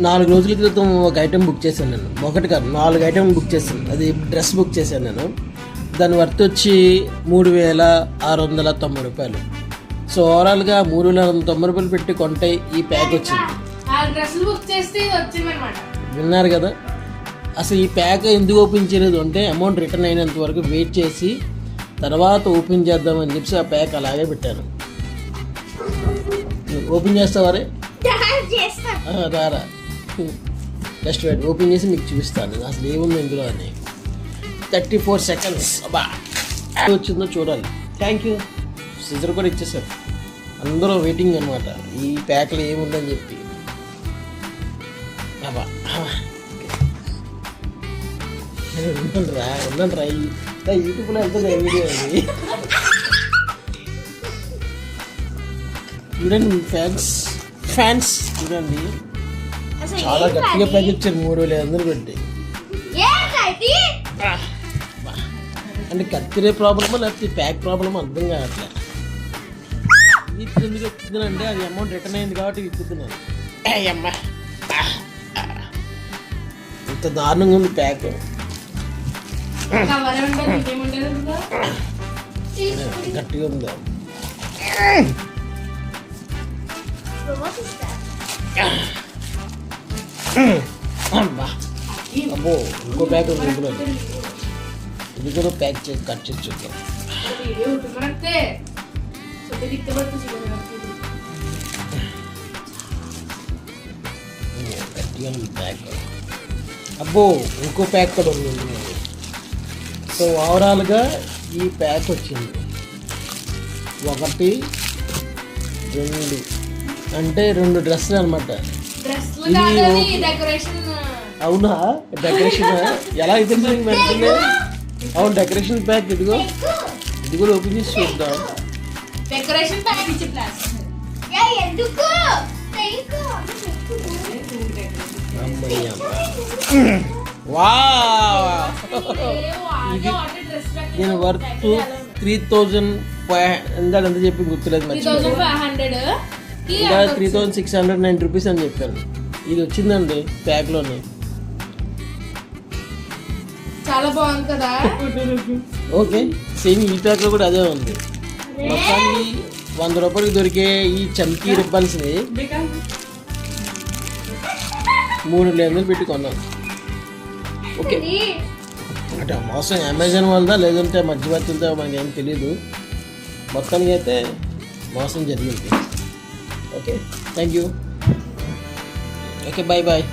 నాలుగు రోజుల క్రితం ఒక ఐటెం బుక్ చేశాను నేను. ఒకటి కాదు నాలుగు ఐటెం బుక్ చేశాను. అది డ్రెస్ బుక్ చేశాను నేను. దాని వర్త్ వచ్చి మూడు వేల ఆరు వందల తొంభై రూపాయలు. సో ఓవరాల్గా మూడు వేల తొంభై రూపాయలు పెట్టి కొంటే ఈ ప్యాక్ వచ్చింది. ఆ డ్రెస్సులు బుక్ చేస్తే ఇది వచ్చిందనమాట విన్నారు కదా? అసలు ఈ ప్యాక్ ఎందుకు ఓపెన్ చేయలేదు అంటే అమౌంట్ రిటర్న్ అయినంత వరకు వెయిట్ చేసి తర్వాత ఓపెన్ చేద్దామని చెప్పి ఆ ప్యాక్ అలాగే పెట్టాను. ఓపెన్ చేస్తావా రే? ఆ, రారా జస్ట్ వెయిట్ ఓపెన్ చేసి మీకు చూపిస్తాను అసలు ఏముంది ఇందులో అని థర్టీ ఫోర్ సెకండ్స్ అబ్బా వచ్చిందో చూడాలి థ్యాంక్ యూ సిజర్ కూడా ఇచ్చేసారు అందరూ వెయిటింగ్ అనమాట ఈ ప్యాక్లో ఏముందని చెప్పి. అబ్బా ఉందండి రా ఉందండి రా ఈ- యూట్యూబ్లో వెళ్తుంది వీడియో అది చూడండి ఫ్యాన్స్ ఫ్యాన్స్ చూడండి. చాలా గట్టిగా ప్యాక్ ఇచ్చారు మూడు వేల ఐదు వందలు పెట్టి అంటే కత్తిరే ప్రాబ్లమా లేకపోతే ఈ ప్యాక్ ప్రాబ్లమ్ అర్థం కావట్లే ఇప్పుడు ఎందుకు చెప్తున్నానంటే అది అమౌంట్ రిటర్న్ అయింది కాబట్టి విప్పుతున్నాను అమ్మా ఇంత దారుణంగా ఉంది ప్యాక్ కవర్ ఉండదు ఇంకేముండదు అందులో. గట్టిగా ఉందా అమ్మా అబ్బో ఇంకో బ్యాగ్ ఇందులో ఇది కూడా ప్యాక్ చేసి కట్ చేసి చూద్దాం. అబ్బో ఇంకో ప్యాక్ కూడా ఉంది సో ఓవరాల్గా ఈ ప్యాక్ వచ్చింది. ఒకటి రెండు. అంటే రెండు డ్రెస్సులు అనమాట అవునా? డెకరేషన్ ఎలా అయితే వెంటనే అవును డెకరేషన్ ప్యాక్ ఇదిగో ఇది కూడా ఓపెన్ చేసి చూద్దాం. డెకరేషన్ ప్యాక్ ఇచ్చి ఎందుకు? నేను వర్త్ త్రీ థౌజండ్ ఫైవ్ ఇందాక ఎంత చెప్పి గుర్తులేదు త్రీ థౌసండ్ ఇంకా three thousand six hundred nine rupees అని చెప్పాను ఇది వచ్చిందండి ప్యాక్లోనే చాలా బాగుంది కదా? ఓకే సేమ్ ఈ ప్యాక్లో కూడా అదే ఉంది. మొత్తానికి వంద రూపాయలకి దొరికే ఈ చమ్కీ రిబ్బన్స్ని మూడు వందలు పెట్టి కొన్నాను ఓకే. అంటే మోసం అమెజాన్ వాళ్ళదా లేదంటే మధ్యవర్తులతో మనకేం తెలీదు. మొత్తానికి అయితే మోసం జరిగింది. Okay thank you okay bye bye